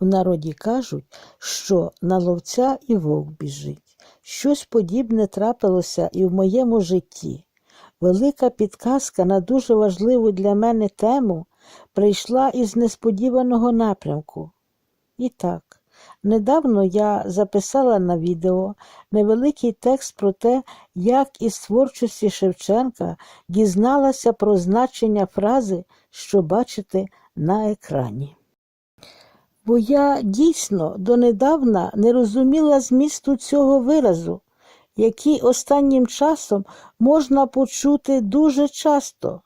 В народі кажуть, що на ловця і вовк біжить. Щось подібне трапилося і в моєму житті. Велика підказка на дуже важливу для мене тему прийшла із несподіваного напрямку. І так, недавно я записала на відео невеликий текст про те, як із творчості Шевченка дізналася про значення фрази, що бачите на екрані. Бо я дійсно донедавна не розуміла змісту цього виразу, який останнім часом можна почути дуже часто,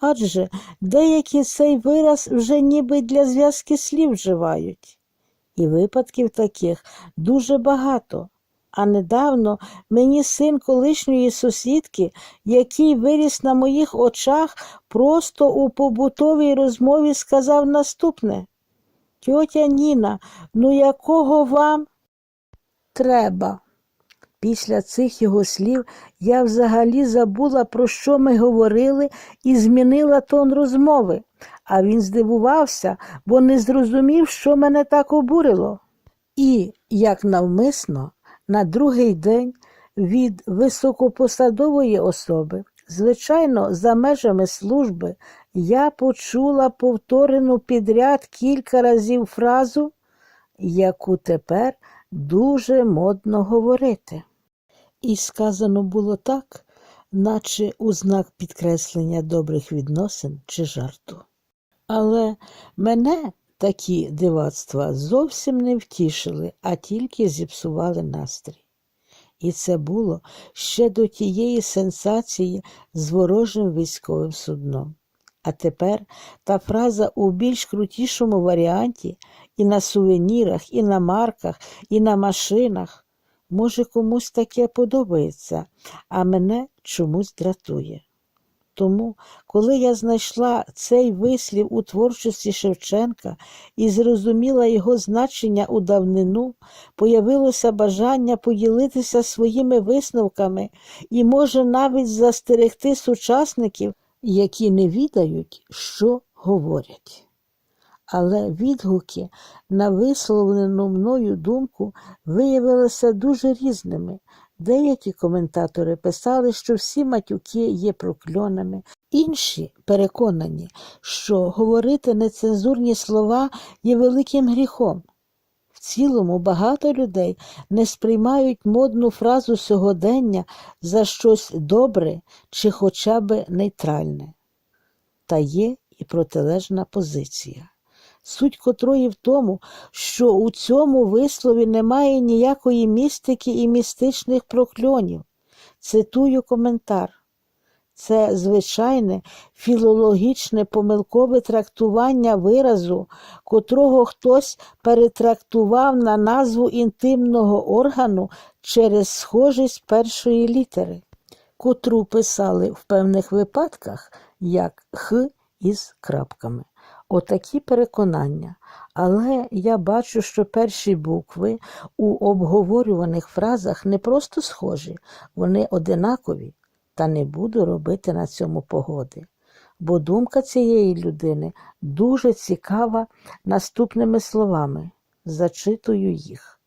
адже деякі цей вираз вже ніби для зв'язки слів вживають. І випадків таких дуже багато. А недавно мені син колишньої сусідки, який виріс на моїх очах, просто у побутовій розмові сказав наступне. Тьотя Ніна, ну якого вам треба? Після цих його слів я взагалі забула, про що ми говорили, і змінила тон розмови, а він здивувався, бо не зрозумів, що мене так обурило. І, як навмисно, на другий день від високопосадової особи, звичайно, за межами служби, я почула повторену підряд кілька разів фразу, яку тепер дуже модно говорити. І сказано було так, наче у знак підкреслення добрих відносин чи жарту. Але мене такі дивацтва зовсім не втішили, а тільки зіпсували настрій. І це було ще до тієї сенсації з ворожим військовим судном. А тепер та фраза у більш крутішому варіанті і на сувенірах, і на марках, і на машинах. Може, комусь таке подобається, а мене чомусь дратує. Тому, коли я знайшла цей вислів у творчості Шевченка і зрозуміла його значення у давнину, появилося бажання поділитися своїми висновками і, може, навіть застерегти сучасників, які не відають, що говорять. Але відгуки на висловлену мною думку виявилися дуже різними. Деякі коментатори писали, що всі матюки є прокльонами, інші переконані, що говорити нецензурні слова є великим гріхом. Цілому багато людей не сприймають модну фразу сьогодення за щось добре чи хоча б нейтральне. Та є і протилежна позиція суть котрої в тому, що у цьому вислові немає ніякої містики і містичних прокльонів. Цитую коментар. Це звичайне філологічне помилкове трактування виразу, котрого хтось перетрактував на назву інтимного органу через схожість першої літери, котру писали в певних випадках як х із крапками. Отакі переконання. Але я бачу, що перші букви у обговорюваних фразах не просто схожі, вони одинакові, та не буду робити на цьому погоди. Бо думка цієї людини дуже цікава наступними словами. Зачитую їх.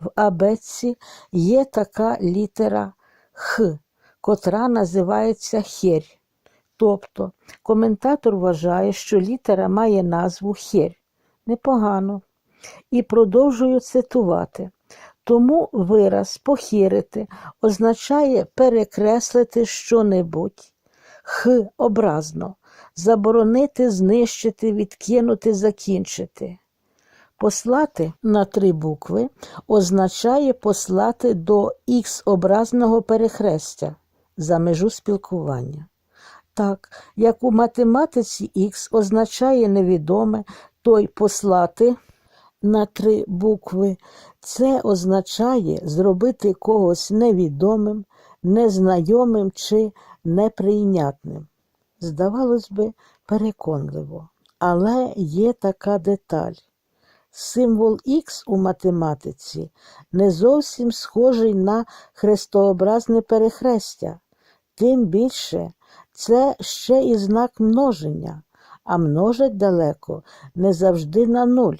В абетці є така літера Х, котра називається херь. Тобто коментатор вважає, що літера має назву херь. Непогано. І продовжую цитувати. Тому вираз похирити означає перекреслити що-небудь, х образно, заборонити, знищити, відкинути, закінчити. Послати на три букви означає послати до х образного перехрестя за межу спілкування. Так, як у математиці х означає невідоме, то й послати на три букви, це означає зробити когось невідомим, незнайомим чи неприйнятним. Здавалось би, переконливо, але є така деталь. Символ Х у математиці не зовсім схожий на хрестообразне перехрестя, тим більше це ще і знак множення, а множать далеко не завжди на нуль.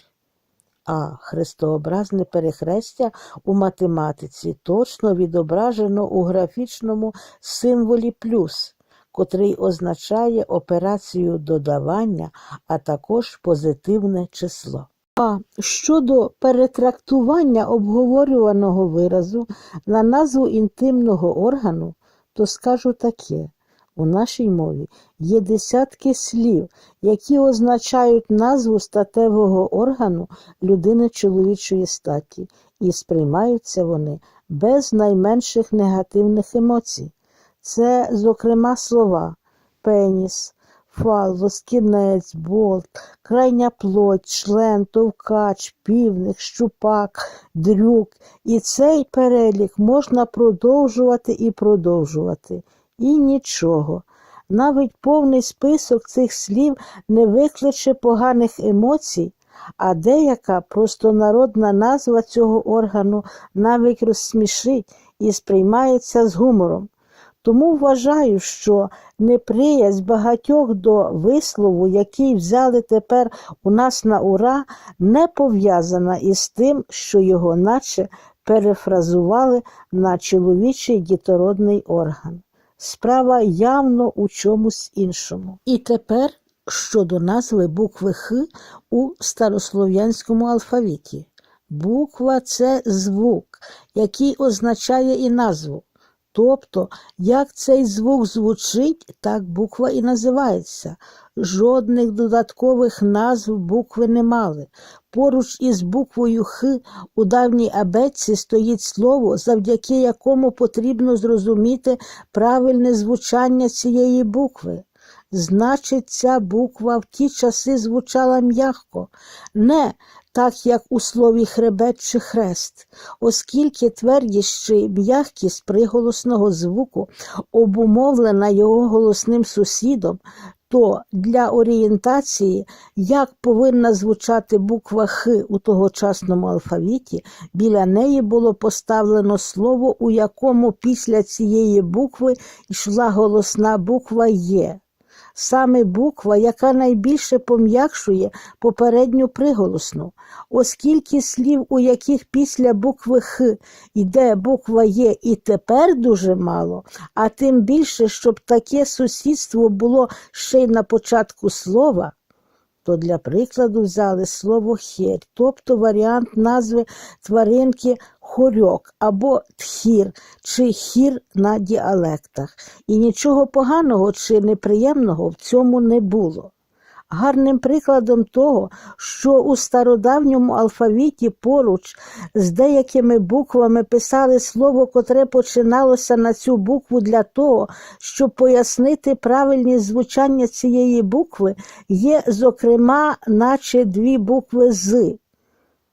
А хрестообразне перехрестя у математиці точно відображено у графічному символі плюс, котрий означає операцію додавання, а також позитивне число. А щодо перетрактування обговорюваного виразу на назву інтимного органу, то скажу таке. У нашій мові є десятки слів, які означають назву статевого органу людини чоловічої статі, і сприймаються вони без найменших негативних емоцій. Це, зокрема, слова пеніс, фалос, кінець, болт, крайня плоть, член, товкач, півник, щупак, дрюк. І цей перелік можна продовжувати і продовжувати. І нічого. Навіть повний список цих слів не викличе поганих емоцій, а деяка простонародна назва цього органу навіть розсмішить і сприймається з гумором. Тому вважаю, що неприязнь багатьох до вислову, який взяли тепер у нас на ура, не пов'язана із тим, що його наче перефразували на чоловічий дітородний орган. Справа явно у чомусь іншому. І тепер щодо назви букви Х у старослов'янському алфавіті. Буква це звук, який означає і назву. Тобто, як цей звук звучить, так буква і називається. Жодних додаткових назв букви не мали. Поруч із буквою Х у давній абетці стоїть слово, завдяки якому потрібно зрозуміти правильне звучання цієї букви. Значить, ця буква в ті часи звучала м'ягко, не так як у слові хребет чи хрест, оскільки твердість чи м'якість приголосного звуку обумовлена його голосним сусідом, то для орієнтації, як повинна звучати буква Х у тогочасному алфавіті, біля неї було поставлено слово, у якому після цієї букви йшла голосна буква Є. Саме буква, яка найбільше пом'якшує попередню приголосну, оскільки слів, у яких після букви Х йде буква Є і тепер дуже мало, а тим більше, щоб таке сусідство було ще й на початку слова, то для прикладу взяли слово хер, тобто варіант назви тваринки хорьок або тхір чи хір на діалектах. І нічого поганого чи неприємного в цьому не було. Гарним прикладом того, що у стародавньому алфавіті поруч з деякими буквами писали слово, котре починалося на цю букву для того, щоб пояснити правильність звучання цієї букви, є, зокрема, наче дві букви з.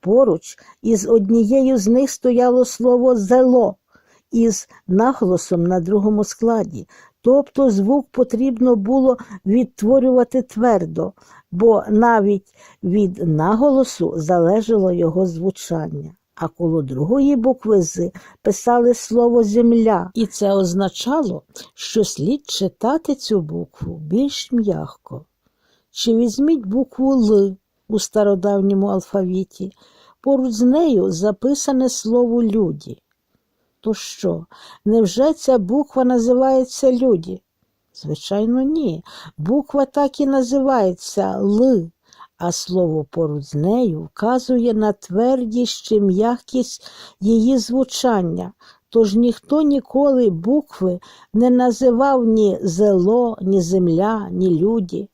Поруч із однією з них стояло слово зело із наголосом на другому складі. Тобто звук потрібно було відтворювати твердо, бо навіть від наголосу залежало його звучання. А коло другої букви з писали слово земля, і це означало, що слід читати цю букву більш м'ягко. Чи візьміть букву Л у стародавньому алфавіті, поруч з нею записане слово люді. То що, невже ця буква називається люді? Звичайно, ні. Буква так і називається Л, а слово поруч з нею вказує на твердість чи м'якість її звучання. Тож ніхто ніколи букви не називав ні зело, ні земля, ні люді.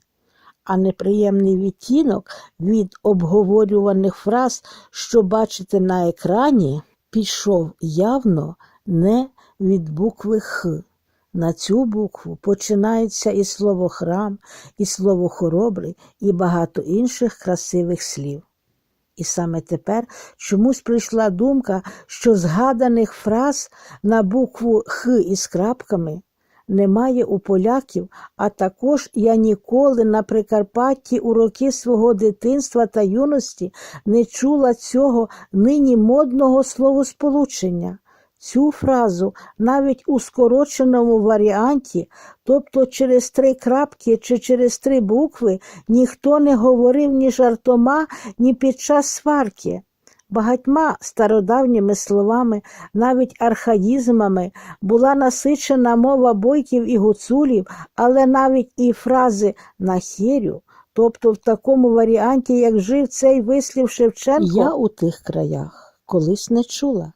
А неприємний відтінок від обговорюваних фраз, що бачите на екрані, пішов явно не від букви Х. На цю букву починається і слово храм, і слово хоробрий, і багато інших красивих слів. І саме тепер чомусь прийшла думка, що згаданих фраз на букву Х із крапками немає у поляків, а також я ніколи на Прикарпатті у роки свого дитинства та юності не чула цього нині модного словосполучення. Цю фразу навіть у скороченому варіанті, тобто через три крапки чи через три букви, ніхто не говорив ні жартома, ні під час сварки. Багатьма стародавніми словами, навіть архаїзмами, була насичена мова бойків і гуцулів, але навіть і фрази «нахерю», тобто в такому варіанті, як жив цей вислів Шевченко, я у тих краях колись не чула.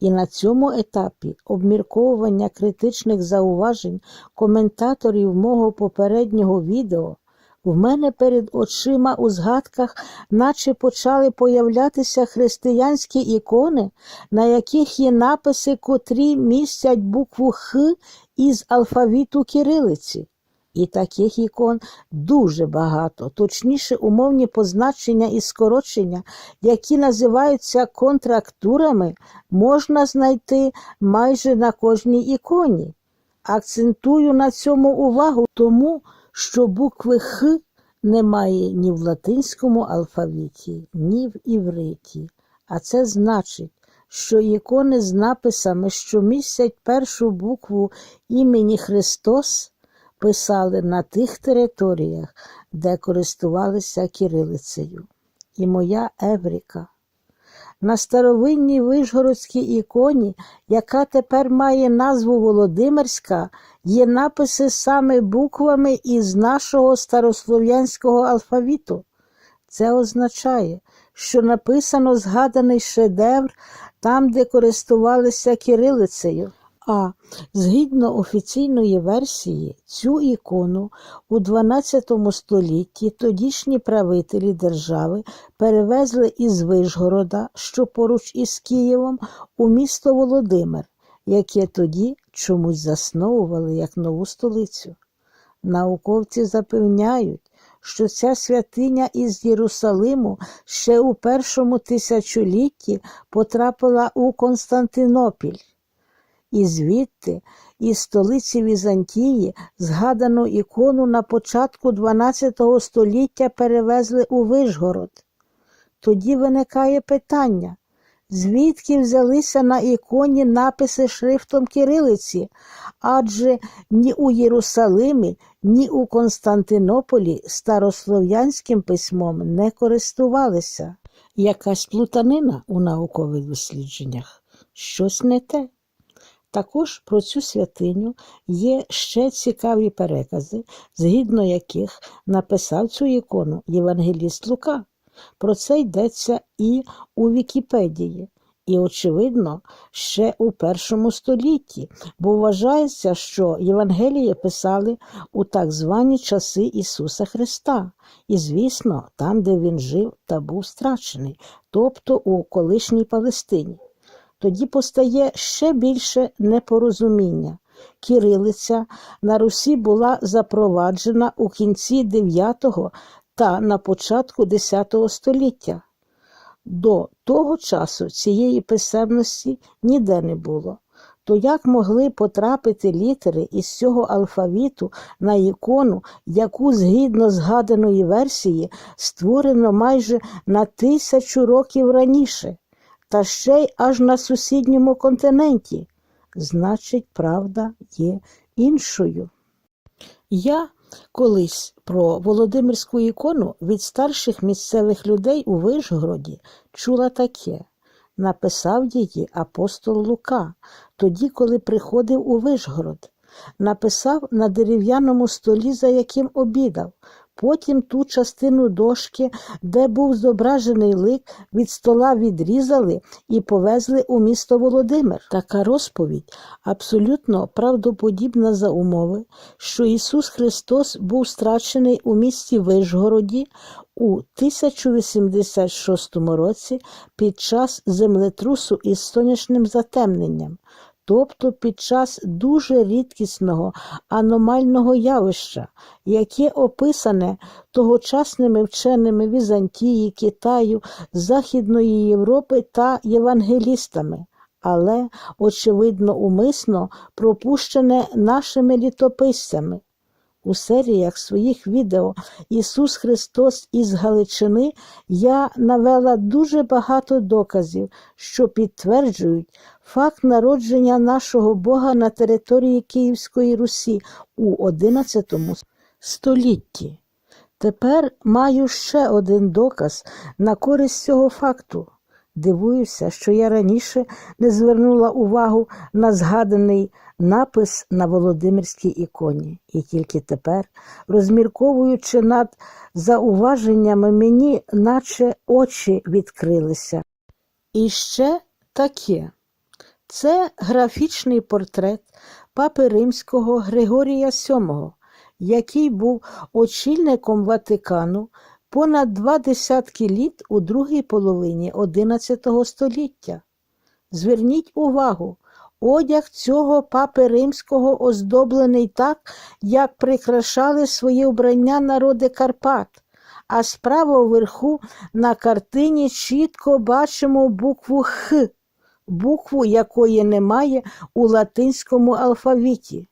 І на цьому етапі обмірковування критичних зауважень коментаторів мого попереднього відео в мене перед очима у згадках наче почали появлятися християнські ікони, на яких є написи, котрі містять букву Х із алфавіту кирилиці. І таких ікон дуже багато, точніше, умовні позначення і скорочення, які називаються контрактурами, можна знайти майже на кожній іконі. Акцентую на цьому увагу тому, що букви Х немає ні в латинському алфавіті, ні в івриті. А це значить, що ікони з написами, що містять першу букву імені Христос, писали на тих територіях, де користувалися кирилицею. І моя Евріка. На старовинній вишгородській іконі, яка тепер має назву Володимирська, є написи саме буквами із нашого старослов'янського алфавіту. Це означає, що написано згаданий шедевр там, де користувалися кирилицею. А згідно офіційної версії, цю ікону у 12 столітті тодішні правителі держави перевезли із Вишгорода, що поруч із Києвом, у місто Володимир, яке тоді чомусь засновували як нову столицю. Науковці запевняють, що ця святиня із Єрусалиму ще у першому тисячолітті потрапила у Константинопіль. І звідти, із столиці Візантії, згадану ікону на початку XII століття перевезли у Вишгород. Тоді виникає питання, звідки взялися на іконі написи шрифтом кирилиці, адже ні у Єрусалимі, ні у Константинополі старослов'янським письмом не користувалися. Якась плутанина у наукових дослідженнях, щось не те. Також про цю святиню є ще цікаві перекази, згідно яких написав цю ікону Євангеліст Лука. Про це йдеться і у Вікіпедії, і, очевидно, ще у першому столітті, бо вважається, що Євангеліє писали у так звані часи Ісуса Христа, і, звісно, там, де Він жив та був страчений, тобто у колишній Палестині тоді постає ще більше непорозуміння. Кирилиця на Русі була запроваджена у кінці 9 та на початку 10 століття. До того часу цієї писемності ніде не було. То як могли потрапити літери із цього алфавіту на ікону, яку, згідно згаданої версії, створено майже на тисячу років раніше? Та ще й аж на сусідньому континенті. Значить, правда є іншою. Я колись про Володимирську ікону від старших місцевих людей у Вишгороді чула таке. Написав її апостол Лука, тоді, коли приходив у Вишгород. Написав на дерев'яному столі, за яким обідав. Потім ту частину дошки, де був зображений лик, від стола відрізали і повезли у місто Володимир. Така розповідь абсолютно правдоподібна за умови, що Ісус Христос був страчений у місті Вишгороді у 1086 році під час землетрусу із сонячним затемненням тобто під час дуже рідкісного аномального явища, яке описане тогочасними вченими Візантії, Китаю, Західної Європи та євангелістами. Але, очевидно, умисно пропущене нашими літописцями. У серіях своїх відео Ісус Христос із Галичини я навела дуже багато доказів, що підтверджують факт народження нашого Бога на території Київської Русі у XI столітті. Тепер маю ще один доказ на користь цього факту. Дивуюся, що я раніше не звернула увагу на згаданий напис на Володимирській іконі, і тільки тепер, розмірковуючи над зауваженнями, мені наче очі відкрилися. І ще таке. Це графічний портрет папи римського Григорія VII, який був очільником Ватикану понад два десятки літ у другій половині XI століття. Зверніть увагу, одяг цього папи римського оздоблений так, як прикрашали своє вбрання народи Карпат, а справа вверху на картині чітко бачимо букву Х, букву якої немає у латинському алфавіті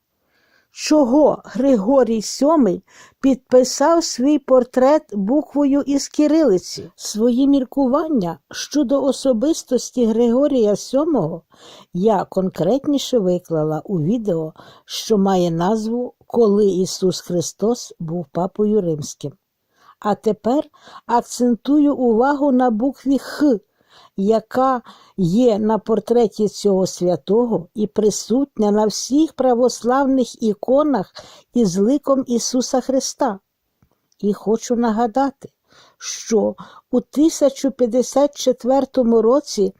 чого Григорій VII підписав свій портрет буквою із кирилиці. Свої міркування щодо особистості Григорія VII я конкретніше виклала у відео, що має назву Коли Ісус Христос був Папою Римським. А тепер акцентую увагу на букві Х, яка є на портреті цього святого і присутня на всіх православних іконах із ликом Ісуса Христа. І хочу нагадати, що у 1054 році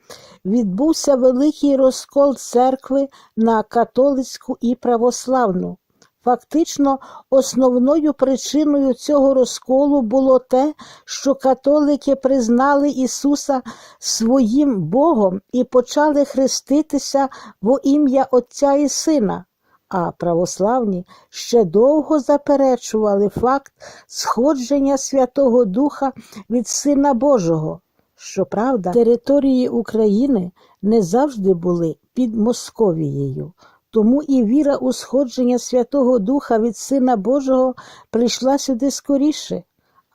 відбувся великий розкол церкви на католицьку і православну. Фактично, основною причиною цього розколу було те, що католики признали Ісуса своїм Богом і почали хреститися во ім'я Отця і Сина, а православні ще довго заперечували факт сходження Святого Духа від Сина Божого. Щоправда, території України не завжди були під Московією. Тому і віра у сходження Святого Духа від Сина Божого прийшла сюди скоріше,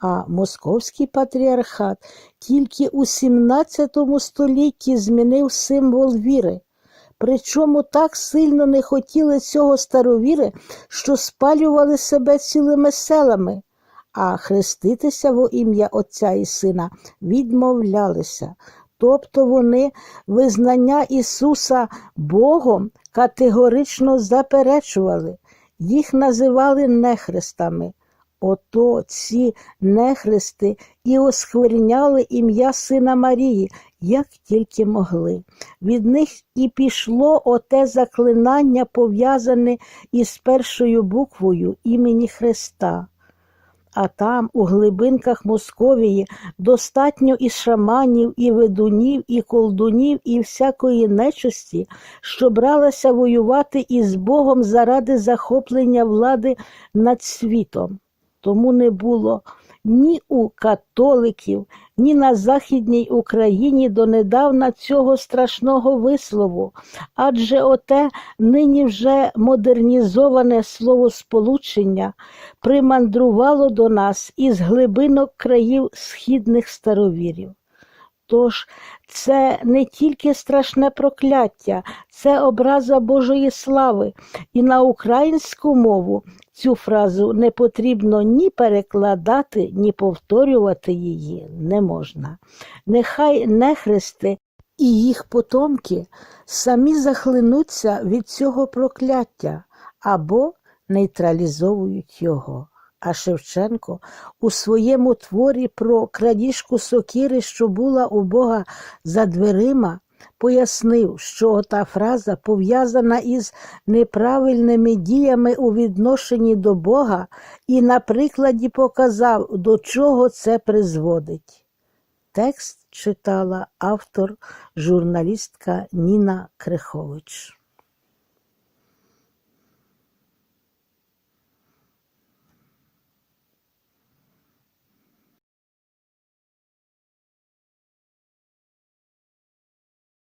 а Московський патріархат тільки у 17 столітті змінив символ віри. Причому так сильно не хотіли цього старовіри, що спалювали себе цілими селами, а хреститися во ім'я Отця і Сина відмовлялися. Тобто вони визнання Ісуса Богом категорично заперечували, їх називали нехрестами. Ото ці нехрести і оскверняли ім'я Сина Марії, як тільки могли. Від них і пішло оте заклинання, пов'язане із першою буквою імені Христа. А там, у глибинках Московії, достатньо і шаманів, і ведунів, і колдунів, і всякої нечисті, що бралася воювати із Богом заради захоплення влади над світом. Тому не було ні у католиків, ні на Західній Україні донедавна цього страшного вислову, адже оте нині вже модернізоване словосполучення примандрувало до нас із глибинок країв східних старовірів. Тож це не тільки страшне прокляття, це образа Божої слави, і на українську мову цю фразу не потрібно ні перекладати, ні повторювати її не можна. Нехай нехрести і їх потомки самі захлинуться від цього прокляття або нейтралізовують його. А Шевченко у своєму творі про крадіжку сокири, що була у Бога за дверима, пояснив, що та фраза пов'язана із неправильними діями у відношенні до Бога і на прикладі показав, до чого це призводить. Текст читала автор, журналістка Ніна Крихович.